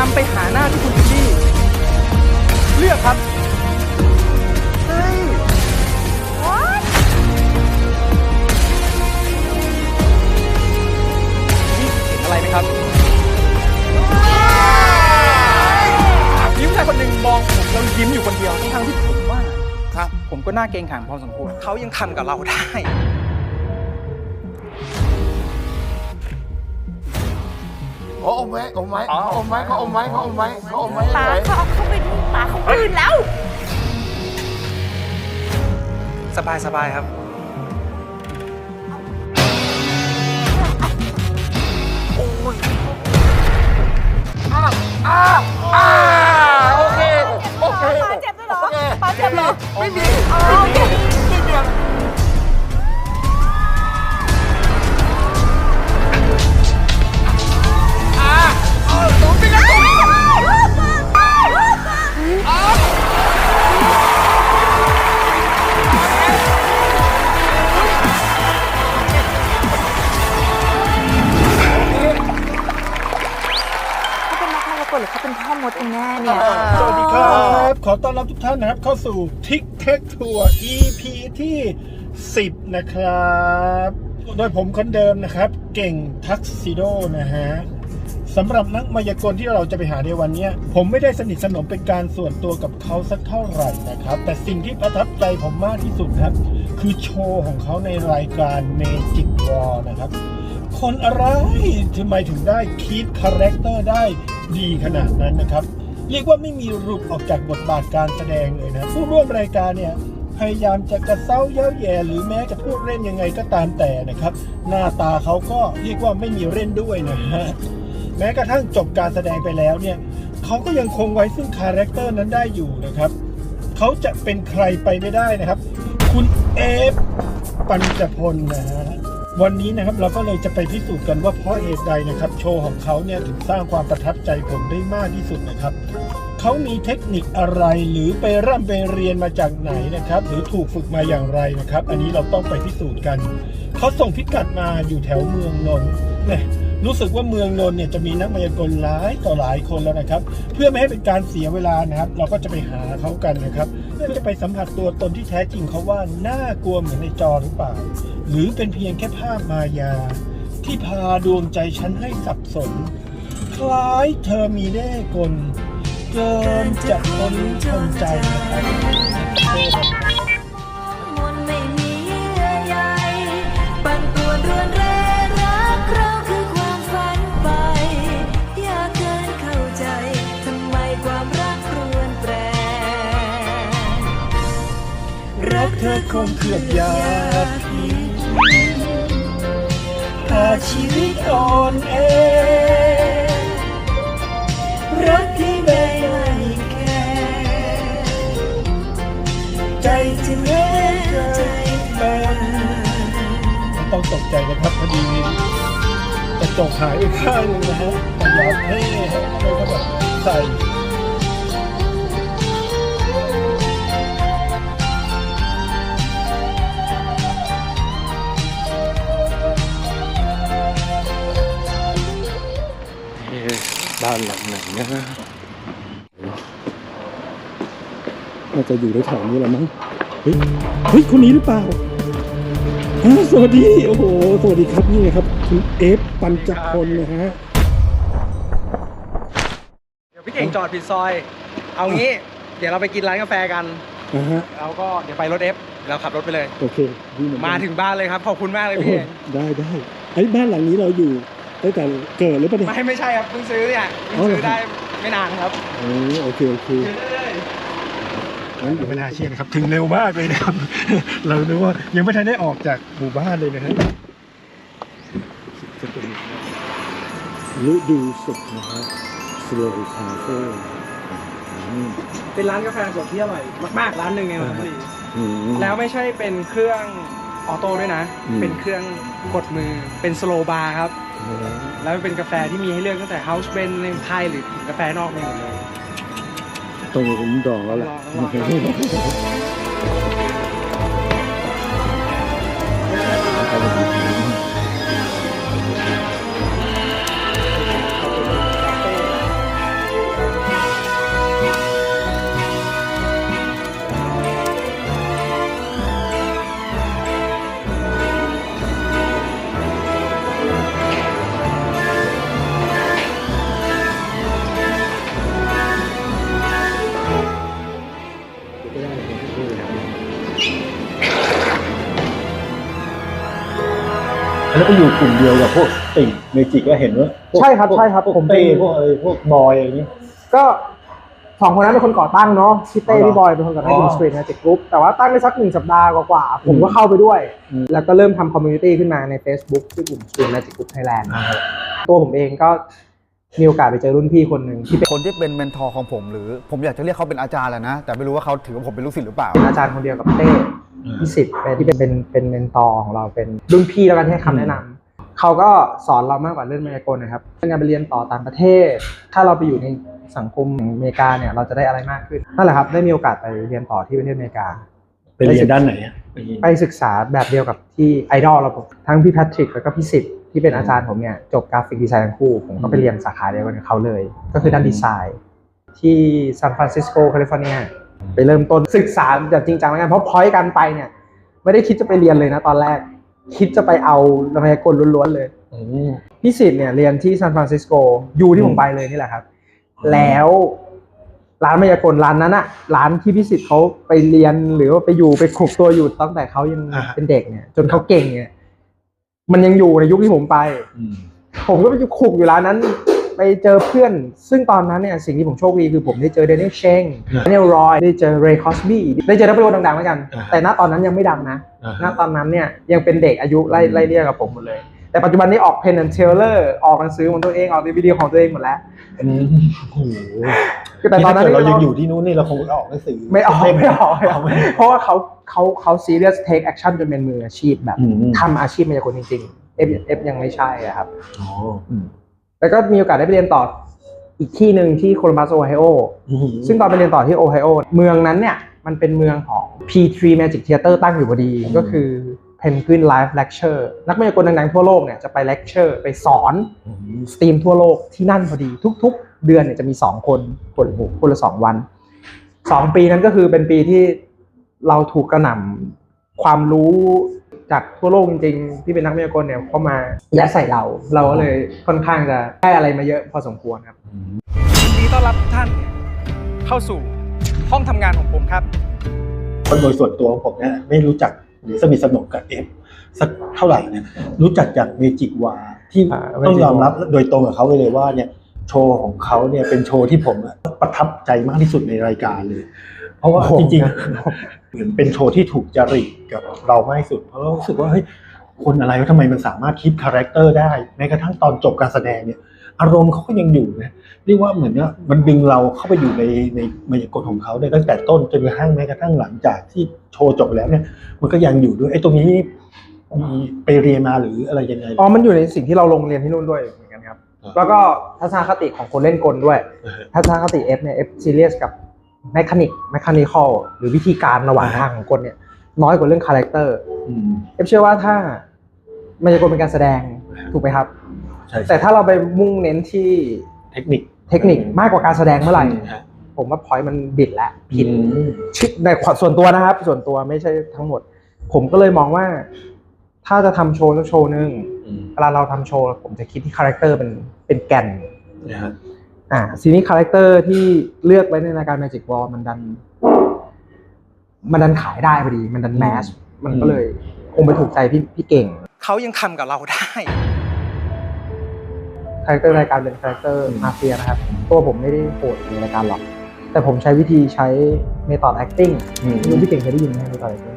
นำไปหาหน้าที่คุณบิลลี่เลือกครับ what นี่เห็นอะไรไหมครับมีผู้ชายคนหนึ่งมองผมแล้วยิ้มอยู่คนเดียวทั้งๆที่ผมว่า ครับ ผมก็น่าเกรงขามพอสมควรเขายังทำกับเราได้ เขาอมไว้อมไว้เขาอมไว้เขาอมไว้เขาอมไว้เขาอมไว้ตาเขาเอาเข้าไปดูตาเขาปืนแล้ว สบายสบายครับ เข้าสู่ทิกเท k ทัวร์ EP ที่ 10 นะครับ โดยผมคนเดิมนะครับ เก่งทักซิโดนะฮะสำหรับนักมายากลที่เราจะไปหาในวันนี้ ผมไม่ได้สนิทสนมเป็นการส่วนตัวกับเขาสักเท่าไหร่นะครับ แต่สิ่งที่ประทับใจผมมากที่สุดครับ คือโชว์ของเขาในรายการ Magic War นะครับ คนอะไรทำไมถึงได้คีดคาแรคเตอร์ได้ดีขนาดนั้นนะครับ เรียกว่าไม่มีหลุดออกจากบทบาทการแสดงเลยนะผู้ร่วมรายการเนี่ยพยายามจะกระเซ้าเย้าแย่หรือแม้จะพูดเล่นยังไงก็ตามแต่นะครับ หน้าตาเขาก็เรียกว่าไม่มีเล่นด้วยนะฮะแม้กระทั่งจบการแสดงไปแล้วเนี่ยเขาก็ยังคงไว้ซึ่งคาแรคเตอร์นั้นได้อยู่นะครับเขาจะเป็นใครไปไม่ได้นะครับ คุณเอฟปัญจพลนะฮะ วันนี้นะครับเราก็เลยจะไปพิสูจน์กันว่าเพราะเหตุใดนะครับ โชว์ของเขาเนี่ยถึงสร้างความประทับใจผมได้มากที่สุดนะครับเขามีเทคนิคอะไรหรือไปร่ำไปเรียนมาจากไหนนะครับ หรือถูกฝึกมาอย่างไรนะครับ อันนี้เราต้องไปพิสูจน์กันเขาส่งพิกัดมาอยู่แถวเมืองนนท์เนี่ยรู้สึกว่าเมืองนนท์เนี่ยจะมีนักมายากลหลายต่อหลายคนแล้วนะครับ เพื่อไม่ให้เป็นการเสียเวลานะครับ เราก็จะไปหาเขากันนะครับ พื่อจะไปสัมผัสตัวตนที่แท้จริงเขาว่าน่ากลัวเหมือนในจอหรือเปล่า หรือเป็นเพียงแค่ภาพมายา ที่พาดวงใจฉันให้สับสน คล้ายเธอมีเล่กลเกินจะทนทนใจนะครับ รักเธอคงเกือบยาพิษพาชีวิตอ่อนแอรักที่ไม่ให้แค่ใจที่แม้ใจเป็นไม่ต้องตกใจนะครับพอดีกระจกหายไปข้างหนึงนะฮะแต่อยากให้เราก็แบบใส่ บ้านหลังไหนนะน่าจะอยู่แถวๆนี้แหละมั้งเฮ้ยเฮ้ยคนนี้หรือเปล่าอ่าสวัสดีโอ้โหสวัสดีครับนี่ไงครับคุณเอฟปัญจพลนะฮะเดี๋ยวพี่เก่งจอดผิดซอย เอางี้ เดี๋ยวเราไปกินร้านกาแฟกันนะฮะแล้วก็เดี๋ยวไปรถเอฟเราขับรถไปเลยโอเคดีเหอนกันมาถึงบ้านเลยครับขอบคุณมากเลยโอ้พี่โหเก่ง ได้ได้ไอ้บ้านหลังนี้เราอยู่ ตั้งแต่เกิดหรือเปล่าเนี่ย ไม่ไม่ใช่ครับเพิ่งซื้อเนี่ยเพิ่งอ๋อเหรอซื้อได้ไม่นานครับโอ้โอเคโอเคเดี๋ยวเลยงั้นเดี๋ยวไม่น่าเชื่อนะครับ ถึงเร็วมากเลยนะครับ เรานึกว่ายังไม่ทันได้ออกจากหมู่บ้านเลยนะครับจะเป็นฤดูสุกนะฮะ slow cafe อืมเป็นร้านกาแฟสดที่อร่อยมากๆร้านหนึ่งในนนทบุรีอืมแล้วไม่ใช่เป็นเครื่องออโต้ด้วยนะ อืม เป็นเครื่องกดมือเป็นสโลบาร์ครับ แล้วเป็นกาแฟที่มีให้เลือกตั้งแต่ House b r e n ในไทยหรือกาแฟนอกมีหมดเลยต้องผมดองแล้วแหละ ลองลองครับ แล้วก็อยู่กลุ่มเดียวกับพวกติ่งเมจิกก็เห็นว่าพวกใช่ครับพวกใช่ครับพวกผมเป็นเต้พวกอะไรพวกบอยอะไรอย่างนี้ ก็สองคนนั้นเป็นคนก่อตั้งเนาะพี่เต้อ๋อเหรอพี่บอยเป็นคนก่อตั้งอ๋กอลุ่มสตรีทแมจิกกรุ๊ปแต่ว่าตั้งได้สักหนึ่งสัปดาห์กว่าๆผมก็เข้าไปด้วย อืม แล้วก็เริ่มทำคอมมูนิตี้ขึ้นมาใน Facebook ชื่อกลุ่ม Street Magic Group Thailand ตัวผมเองก็ มีโอกาสไปเจอรุ่นพี่คนหนึ่งที่เป็นคนที่เป็นเมนทอร์ของผมหรือผมอยากจะเรียกเขาเป็นอาจารย์แหละนะ แต่ไม่รู้ว่าเขาถือว่าผมเป็นลูกศิษย์หรือเปล่า อาจารย์คนเดียวกับเต้พี่สิบเป็นที่เป็นเป็นเป็นเมนตอร์ของเราเป็นรุ่นพี่แล้วกันที่ให้คำแนะนำเขาก็สอนเรามากกว่าเรื่องมายากลนะครับเรื่องการไปเรียนต่อต่างประเทศ ถ้าเราไปอยู่ในสังคมของอเมริกาเนี่ยเราจะได้อะไรมากขึ้นนั่นแหละครับได้มีโอกาสไปเรียนต่อที่ประเทศอเมริกา ไปเรียนด้านไหนอะไปศึกษาแบบเดียวกับที่ไอดอลเราผมทั้งพี่แพทริกแล้วก็พี่สิบ ที่เป็นอาจารย์ผมเนี่ยจบกราฟิกดีไซน์ทั้งคู่ ผมก็ไปเรียนสาขาเดียวกันกับเขาเลย ก็คือด้านดีไซน์ ที่ซานฟรานซิสโกแคลิฟอร์เนียไปเริ่มต้นศึกษาแบบจริงจังแล้วกันเพราะพอยต์การไปเนี่ย ไม่ได้คิดจะไปเรียนเลยนะตอนแรก คิดจะไปเอานามายากลล้วนๆเลยพี่สิทธิ์เนี่ยเรียนที่ซานฟรานซิสโกอยู่ที่ผมไปเลยนี่แหละครับ แล้วร้านมายากลร้านนั้นอะร้านที่พี่สิทธิ์เขาไปเรียนหรือว่าไปอยู่ไปขลุกตัวอยู่ตั้งแต่เขายังอ่าฮะเป็นเด็กเนี่ย จนเขาเก่งเนี่ย มันยังอยู่ในยุคที่ผมไป อืมผมก็ไปอยู่ขลุกอยู่ร้านนั้น ไปเจอเพื่อน ซึ่งตอนนั้นเนี่ยสิ่งที่ผมโชคดีคือผมได้เจอเดนิสเชงเดนิลรอยได้เจอเรย์คอสบี้ได้เจอนักเป็นคนดังๆเหมือนกันอ่าฮะแต่ณตอนนั้นยังไม่ดังนะ อ่าณฮะ ตอนนั้นเนี่ยยังเป็นเด็กอายุไล่ไล่เรียกกับผมหมดเลย แต่ปัจจุบันนี้ออกเพนนันเทเลอร์ออกหนังสือของตัวเองออกวิดีโอของตัวเองหมดแล้วอืมโอ้โหแต่ตอนนั้นถ้าเกิดเรายังอยู่ที่นู้นนี่เราคงออกหนังสือไม่ออกไม่ออกไม่ออกไม่เพราะว่าเขาเขาเขาซีเรียสเทคแอคชั่นจนเป็นมืออาชีพแบบอืมทำอาชีพมายากลจริงๆเอฟเอฟยังไม่ใช่อะครับอ๋อแล้วก็มีโอกาสได้ไปเรียนต่ออีกที่หนึ่งที่โคลัมบัสโอไฮโออืมซึ่งตอนไปเรียนต่อที่โอไฮโอเมืองนั้นเนี่ยมันเป็นเมืองของ P3 Magic Theater ตั้งอยู่พอดีก็คือ Penguin Live Lecture นักมายากลดังๆทั่วโลกเนี่ยจะไป lecture ไปสอนอืมสตรีมทั่วโลกที่นั่นพอดีทุก ๆ เดือนเนี่ยจะมี 2 คนคนละคนละสองวัน 2 ปีนั้นก็คือเป็นปีที่เราถูกกระหน่ำความรู้จากทั่วโลกจริงๆ ที่เป็นนักมายากลเนี่ยเข้ามายัดใส่เรา เราก็เลยค่อนข้างจะได้อะไรมาเยอะพอสมควรครับยินดีต้อนรับทุกท่านเข้าสู่ห้องทำงานของผมครับคนโดยส่วนตัวของผมเนี่ยไม่รู้จัก หรือสนิทสนมกับเอฟสักเท่าไหร่เนี่ยรู้จักจากเมจิกวาที่อ่าต้อง Magic ยอมรับโดยตรงกับเขาเลยว่าเนี่ยโชว์ของเขาเนี่ยเป็นโชว์ที่ผมอะประทับใจมากที่สุดในรายการเลย เพราะว่าโอ้โหจริงๆเหมือนเป็นโชว์ที่ถูกจริตกับเรามากที่สุด เพราะเรารู้สึกว่าเฮ้ยคนอะไรวะทำไมมันสามารถคิดคาแรคเตอร์ได้แม้กระทั่งตอนจบการแสดงเนี่ย อารมณ์เขาก็ยังอยู่นะเรียกว่าเหมือนว่ามันดึงเราเข้าไปอยู่ในในมายากลของเขาได้ตั้งแต่ต้นจนกระทั่งแม้กระทั่งหลังจากที่โชว์จบแล้วเนี่ย มันก็ยังอยู่ด้วยไอ้ตรงนี้มีไปเรียนมาหรืออะไรยังไงอ๋อมันอยู่ในสิ่งที่เราลงเรียนที่นู่นด้วยเหมือนกันครับอ่าแล้วก็ทัศนคติของคนเล่นกลด้วยอ่าฮะทัศนคติ F เนี่ย F serious กับ mechanic mechanical หรือวิธีการระหว่างทางของคนเนี่ย น้อยกว่าเรื่องคาแรคเตอร์อืม F เชื่อว่าถ้ามันจะกลเป็นการแสดงถูกไหมครับ ใช่แต่ถ้าเราไปมุ่งเน้นที่เทคนิคเทคนิคมากกว่าการแสดงเมื่อไหร่ฮะผมว่าพอยต์มันบิดแล้วผิดอืมชิในส่วนตัวนะครับ ส่วนตัวไม่ใช่ทั้งหมด ผมก็เลยมองว่า ถ้าจะทำโชว์สักโชว์หนึ่งอืมเวลาเราทำโชว์ผมจะคิดที่คาแรคเตอร์เป็นเป็นแก่นนะฮะอ่าทีนี้คาแรคเตอร์ที่เลือกไว้ในรายการ Magic Ball มันดัน มันดันขายได้พอดี มันดันแมสมันก็เลยคงไปถูกใจพี่พี่เก่ง เขายังทำกับเราได้ คาแรคเตอร์รายการเป็นคาแรคเตอร์มาเฟียนะครับ ตัวผมไม่ได้โหดในรายการหรอก แต่ผมใช้วิธีใช้ method acting ไม่รู้พี่เก่งเคยได้ยินไหม method acting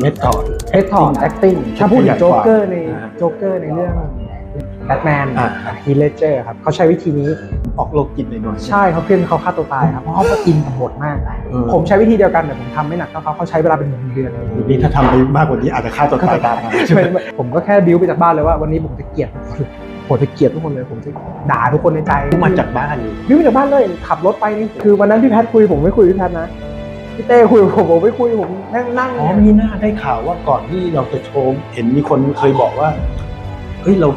เมทอด method acting ถ้าพูดถึงโจ๊กเกอร์ในอ่าโจ๊กเกอร์ในเรื่องแบทแมนอ่าฮีเลเจอร์ครับเขาใช้วิธีนี้ออกโลกจิตหน่อยๆใช่เขาเพื่อนเขาฆ่าตัวตายครับเพราะเขาก็อินกับบทมากเออผมใช้วิธีเดียวกันแต่ผมทำไม่หนักเท่าเขาเขาใช้เวลาเป็นหนึ่งเดือนนี่ถ้าทำไปมากกว่านี้อาจจะฆ่าตัวตายตามมาใช่ไหมไม่ไม่ผมก็แค่บิวไปจากบ้านเลยว่าวันนี้ผมจะเกลียดทุกคน ผมจะเกลียดทุกคนเลยผมจะด่าทุกคนในใจมาจากบ้านอยู่บิวมาจากบ้านเลยขับรถไปนี่คือวันนั้นพี่แพทคุยผมไม่คุยกับพี่แพทนะพี่เต้คุยกับผมผมไม่คุยผมนั่งนั่งอ๋อมีหน้าได้ข่าวว่าก่อนที่เราจะโชว์เห็นมีคนเคยบอกว่าเฮ้ยเรา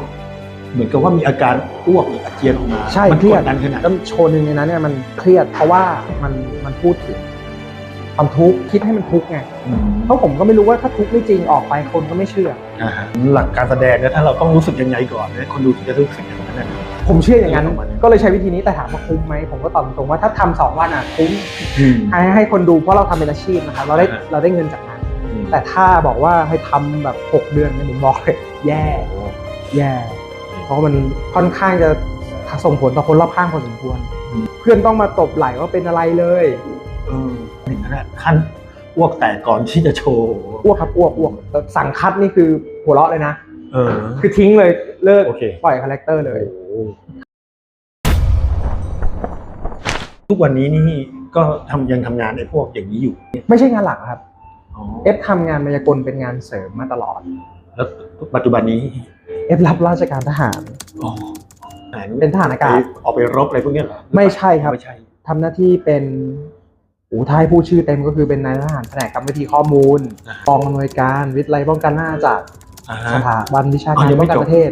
เหมือนกับว่ามีอาการอ้วกหรืออาเจียนออกมาใช่มันเคกรียดดดันขนาดแล้วโชว์หนึ่งในนั้นเนี่ยมันเครียดเพราะว่ามันมันพูดถึง ความทุกข์คิดให้มันทุกข์ไงอืมเพราะผมก็ไม่รู้ว่าถ้าทุกข์ไม่จริงออกไปคนก็ไม่เชื่ออ่าฮะหลักการแสดงเนี่ยถ้าเราต้องรู้สึกยังไงก่อนเนี่ยคนดูถึงจะรู้สึกอย่างนั้นนะผมเชื่ออย่างนั้นออกมาเนี่ยก็เลยใช้วิธีนี้แต่ถามว่าคุ้มไหมผมก็ตอบตรงว่าถ้าทำสองวันอะคุ้มอืมให้ให้คนดูเพราะเราทำเป็นอาชีพนะครับเราได้อ่าฮะเราได้เงินจากนั้นอืมแต่ถ้าบอกว่าให้ทำแบบหกเดือนเนี่ยผมบอกเลยแย่แย่เพราะมันค่อนข้างจะส่งผลต่อคนรอบข้างพอสมควร เพื่อนต้องมาตบไหล่ว่าเป็นอะไรเลยเออถึง ขนาดขั้นอ้วกแตกก่อนที่จะโชว์อ้วกครับอ้วกอ้วกแต่สั่งคัดนี่คือหัวเราะเลยนะ เออ คือทิ้งเลยเลิกโอเค ปล่อยคาแรคเตอร์เลย ทุกวันนี้นี่ก็ทำยังทำงานไอ้พวกอย่างนี้อยู่ไม่ใช่งานหลักครับ อ๋อเอฟทำงานมายากลเป็นงานเสริมมาตลอด แล้วปัจจุบันนี้เอฟรับราชการทหาร อ๋อเป็นทหารอากาศ ไปออกไปรบอะไรพวกเนี้ยเหรอไม่ใช่ครับ ไม่ใช่ทำหน้าที่เป็น อูท้ายผู้ชื่อเต็มก็คือเป็นนายทหารแผนกกรรมวิธีข้อมูลอ่ากองอำนวยการวิทยาลัยป้องกันหน้าจากอ่าสฮะถาบันวิชาอ๋กาอรยังไม่ป้องกันจบประเทศ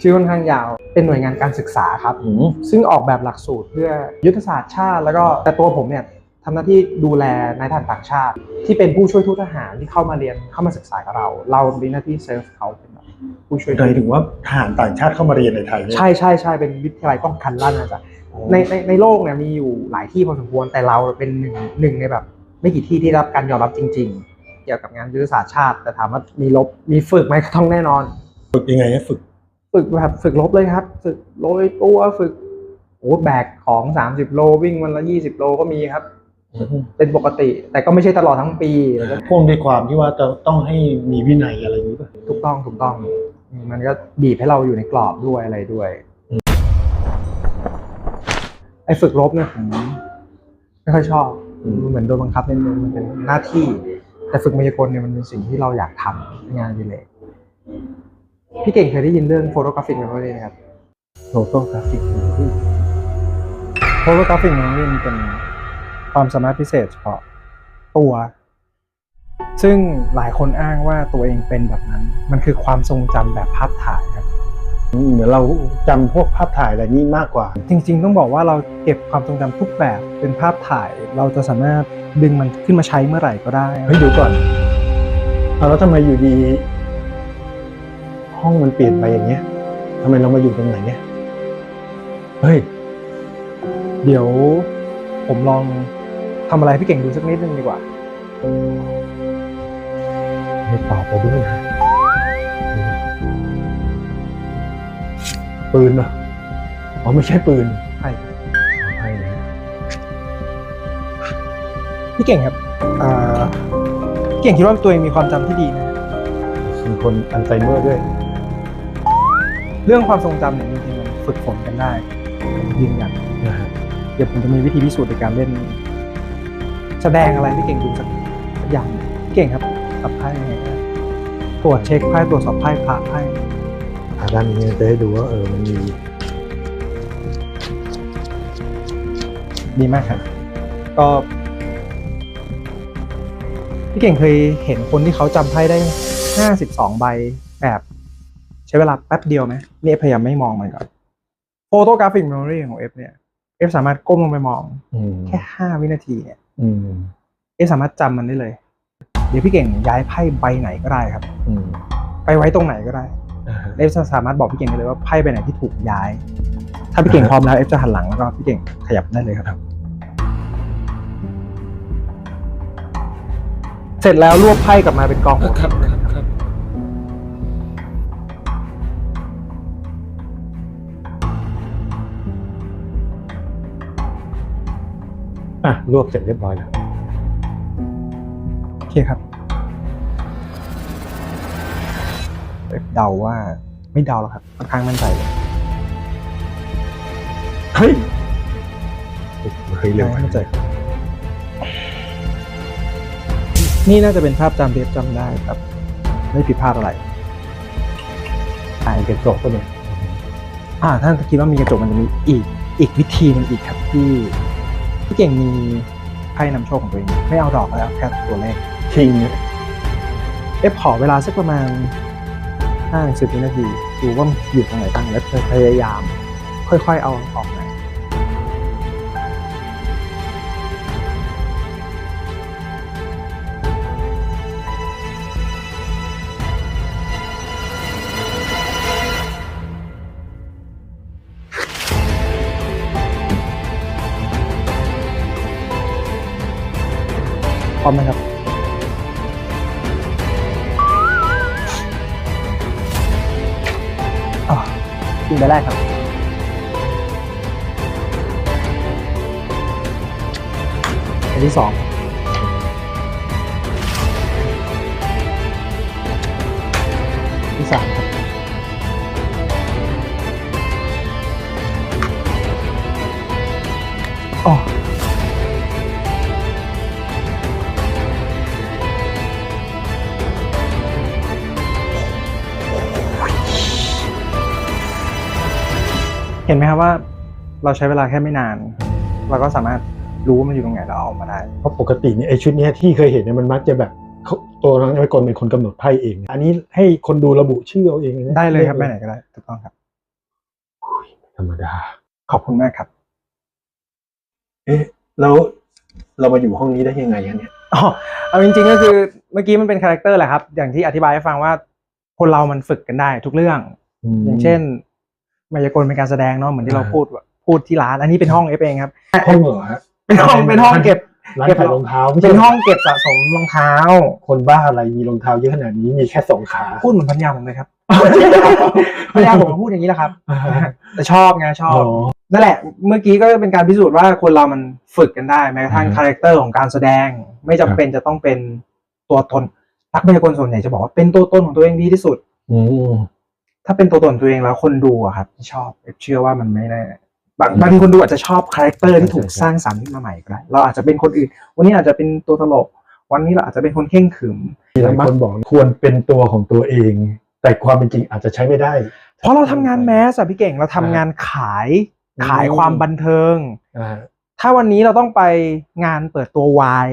ชื่อค่อนข้างยาว เป็นหน่วยงานการศึกษาครับอืมซึ่งออกแบบหลักสูตรเพื่อยุทธศาสตร์ชาติ แล้วก็แต่ตัวผมเนี่ยทำหน้าที่ดูแลนายทหารต่างชาติ ที่เป็นผู้ช่วยทูตทหารที่เข้ามาเรียนเข้ามาศึกษากับเรา เรามีหน้าที่เซิร์ฟเขาเป็นแบบผู้ช่วยหมายถึงว่าทหารต่างชาติเข้ามาเรียนในไทยเนี่ยใช่ใช่ใช่เป็นวิทยาลัยป้องกันราชอาณาจักร ในในในโลกเนี่ยมีอยู่หลายที่พอสมควรแต่เราเป็นหนึ่งหนึ่งในแบบ ไม่กี่ที่ที่ได้รับการยอมรับจริง ๆ เกี่ยวกับงานยุทธศาสตร์ชาติ แต่ถามว่ามีลบมีฝึกไหมก็ต้องแน่นอน ฝึกยังไงให้ฝึก ฝึกแบบฝึกลบเลยครับ ฝึกโรยตัวฝึกโอ้แบกของ30โลวิ่งวันละ20โลก็มีครับ เป็นปกติ แต่ก็ไม่ใช่ตลอดทั้งปีแล้วก็พ่วงด้วยความที่ว่าจะต้องให้มีวินัยอะไรอย่างนี้ป่ะถูกต้องถูกต้องอืมมันก็บีบให้เราอยู่ในกรอบด้วยอะไรด้วย ไอ้ฝึกลบเนี่ยผมไม่ค่อยชอบมันเหมือนโดนบังคับนิดนึงมันเป็นหน้าที่ แต่ฝึกมายากลเนี่ยมันเป็นสิ่งที่เราอยากทำในงานอดิเลยพี่เก่งเคยได้ยินเรื่องโฟโตกราฟิกเมมโมรีไหมครับโฟโตกราฟิกโฟโตกราฟิกมันมันเป็นความสามารถพิเศษเฉพาะตัว ซึ่งหลายคนอ้างว่าตัวเองเป็นแบบนั้น มันคือความทรงจำแบบภาพถ่ายครับ เหมือนเราจำพวกภาพถ่ายอะไรนี้มากกว่า จริง ๆ ต้องบอกว่าเราเก็บความทรงจำทุกแบบเป็นภาพถ่าย เราจะสามารถดึงมันขึ้นมาใช้เมื่อไหร่ก็ได้เฮ้ยเดูก่อนเอาแล้วทำไมอยู่ดี ห้องมันเปลี่ยนไปอย่างเงี้ยทำไมเรามาอยู่ตรงไหนเนี่ยเฮ้ยเดี๋ยวผมลองทำอะไรพี่เก่งดูสักนิดนึงดีกว่าไม่ตอบเราด้วยนะ ปืนเหรออ๋อไม่ใช่ปืนใช่ใช่นะพี่เก่งครับอ่าพี่เก่งคิดว่าตัวเองมีความจำที่ดีไหมมีคนอัลไซเมอร์ด้วย เรื่องความทรงจำเนี่ยจริงๆมันฝึกฝนกันได้ผมยืนยันนะฮะเดี๋ยวผมจะมีวิธีพิสูจน์ในการเล่น แสดงอะไรพี่เก่งดูสักอย่างพี่เก่งครับกับไพ่ยังไงก็ได้ตรวจเช็คไพ่ตรวจสอบไพ่พระไพ่อ่า ด้านนี้จะให้ดูว่าเออมันมี ดีมากครับ ก็พี่เก่งเคยเห็นคนที่เขาจำไพ่ได้ห้าสิบสองใบแบบ ใช้เวลาแป๊บเดียวไหมเนี่ยพยายามไม่มองมันก่อนโฟโตกราฟิกเมมโมรีของเอฟเนี่ยเอฟสามารถก้มลงไปมอง อืมแค่ห้าวินาทีเนี่ยอืมเอฟสามารถจำมันได้เลย เดี๋ยวพี่เก่งย้ายไพ่ใบไหนก็ได้ครับ อืม ไปไว้ตรงไหนก็ได้อ่าฮะ เอฟจะสามารถบอกพี่เก่งได้เลยว่าไพ่ใบไหนที่ถูกย้าย ถ้าพี่เก่งพร้อมแล้วเอฟจะหันหลังแล้วก็พี่เก่งขยับได้เลยครับ เสร็จแล้วรวบไพ่กลับมาเป็นกองหมดครับครับครับอะรวบเสร็จเรียบร้อยแล้วโอเคครับ เอฟเดาว่าไม่เดาแล้วครับค่อนข้างมั่นใจเลยเฮ้ยเฮ้ยเร็วไม่มั่นใจครับนี่น่าจะเป็นภาพจำที่จำได้ครับ ไม่ผิดพลาดอะไรถ่ายกระจกตัวหนึ่งอ่าถ้าคิดว่ามีกระจกมันจะมีอีกอีกวิธีหนึงอีกครับที่ที่เก่งมีไพ่นำโชคของตัวเอง ไม่เอาดอกแล้วแค่ตัวเลขคิงเอฟขอเวลาสักประมาณ ห้าสิบวินาทีดูว่ามันอยู่ตรงไหนบ้างแล้วพยายาม ค่อยๆเอาออกมาพร้อมนะครับ อ๋อเห็นไหมครับว่าเราใช้เวลาแค่ไม่นาน เราก็สามารถรู้ว่ามันอยู่ตรงไหนแล้วเอาออกมาได้ เพราะปกติเนี่ยไอชุดเนี้ยที่เคยเห็นเนี่ยมันมักจะแบบเขาตัวนักกลเป็นคนกำหนดไพ่เอง อันนี้ให้คนดูระบุชื่อเอาเองนะได้เลยครับไปไหนก็ได้ถูกต้องครับ ธรรมดา ขอบคุณมากครับ เอ๊ะแล้วเรามาอยู่ห้องนี้ได้ยังไงอะเนี่ย อ๋อเอาจริงๆก็คือเมื่อกี้มันเป็นคาแรคเตอร์แหละครับ อย่างที่อธิบายให้ฟังว่าคนเรามันฝึกกันได้ทุกเรื่อง อย่างเช่นมายากลเป็นการแสดงเนาะเหมือนที่เราอ่าพูดพูดที่ร้าน อันนี้เป็นห้องเอฟเองครับห้องเหรอฮะเป็นห้องเป็นห้องเก็บร้านเก็บขายรองเท้าไม่ใช่เป็นห้องเก็บสะสมรองเท้า คนบ้าอะไรมีรองเท้าเยอะขนาดนี้มีแค่สองขาพูดเหมือนพันยาผมเลยครับ พันยาผมก็พูดอย่างนี้แหละครับ แต่ชอบไงชอบอ๋อนั่นแหละ เมื่อกี้ก็เป็นการพิสูจน์ว่าคนเรามันฝึกกันได้แม้กระทั่งอืมคาแรคเตอร์ของการแสดง ไม่จำเป็นจะต้องเป็นตัวตนนักพยากรณ์ส่วนใหญ่จะบอกว่าเป็นตัวตนของตัวเองดีที่สุดอืมถ้าเป็นตัวตนของตัวเองแล้วคนดูอะครับชอบเชื่อว่ามันไม่แน่บางบางทีคนดูอาจจะชอบคาแรคเตอร์ที่ถูกสร้างสรรค์ขึ้นมาใหม่ก็ได้เราอาจจะเป็นคนอื่น วันนี้อาจจะเป็นตัวตลก วันนี้เราอาจจะเป็นคนเข่งขรึมมีหลายคนบอกควรเป็นตัวของตัวเอง แต่ความเป็นจริงอาจจะใช้ไม่ได้ เพราะเราทำงานแมสอะพี่เก่งเราทำงานขายอืม ขายความบันเทิง อ่า ถ้าวันนี้เราต้องไปงานเปิดตัววาย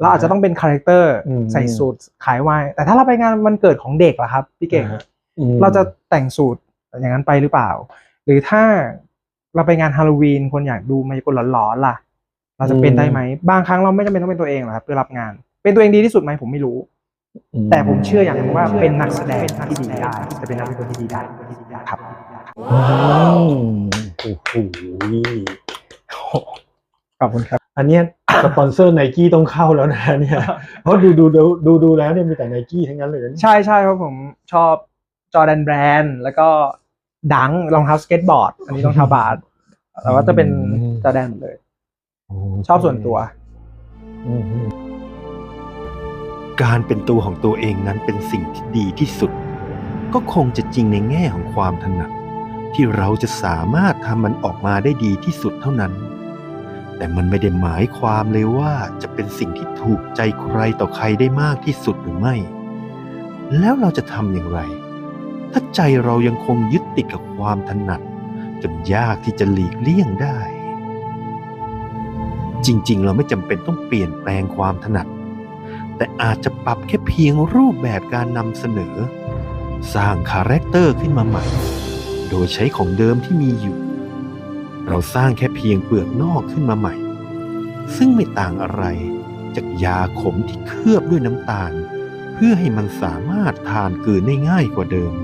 เราอาจจะต้องเป็นคาแรคเตอร์อืม ใส่สูตรขายวายแต่ถ้าเราไปงานวันเกิดของเด็กล่ะครับพี่เก่ง อืม เราจะแต่งสูตรอย่างนั้นไปหรือเปล่า หรือถ้าเราไปงานฮาโลวีนคนอยากดูมายากลหลอนๆล่ะ เราจะเป็นได้ไหมบางครั้งเราไม่จำเป็นต้องเป็นตัวเองหรอกครับเพื่อรับงาน เป็นตัวเองดีที่สุดไหมผมไม่รู้ แต่ผมเชื่ออย่างหนึงว่าเป็นนักแสดงที่ดีได้จะเป็นนักเป็นคนที่ดีได้ครับอืมโอ้โหขอบคุณครับ อันเนี้ยสปอนเซอร์ไนกี้ต้องเข้าแล้วนะเนี่ยเพราะดูดูดูดูดูแล้วเนี่ยมีแต่ไนกี้ทั้งนั้นเลยนะใช่ใช่เพราะผมชอบจอแดนแบรนด์แล้วก็ดังรองเท้าสเก็ตบอร์ด อันนี้รองเท้าบาสแต่ว่าจะเป็นจอแดนหมดเลย ชอบส่วนตัว อืม การเป็นตัวของตัวเองนั้นเป็นสิ่งที่ดีที่สุด ก็คงจะจริงในแง่ของความถนัด ที่เราจะสามารถทำมันออกมาได้ดีที่สุดเท่านั้น แต่มันไม่ได้หมายความเลยว่าจะเป็นสิ่งที่ถูกใจใครต่อใครได้มากที่สุดหรือไม่ แล้วเราจะทำอย่างไร ถ้าใจเรายังคงยึดติดกับความถนัด จนยากที่จะหลีกเลี่ยงได้ จริง ๆ เราไม่จำเป็นต้องเปลี่ยนแปลงความถนัด แต่อาจจะปรับแค่เพียงรูปแบบการนำเสนอ สร้างคาแรคเตอร์ขึ้นมาใหม่ โดยใช้ของเดิมที่มีอยู่ เราสร้างแค่เพียงเปลือกนอกขึ้นมาใหม่ ซึ่งไม่ต่างอะไรจากยาขมที่เคลือบด้วยน้ำตาล เพื่อให้มันสามารถทานกลืนได้ง่ายกว่าเดิม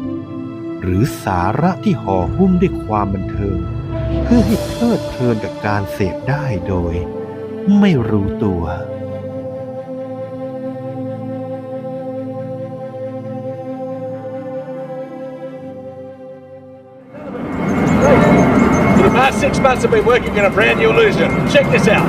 หรือสาระที่ห่อหุ้มด้วยความบันเทิง เพื่อให้เพลิดเพลินกับการเสพได้โดย ไม่รู้ตัว six months I've been working on a brand new illusion. Check this out.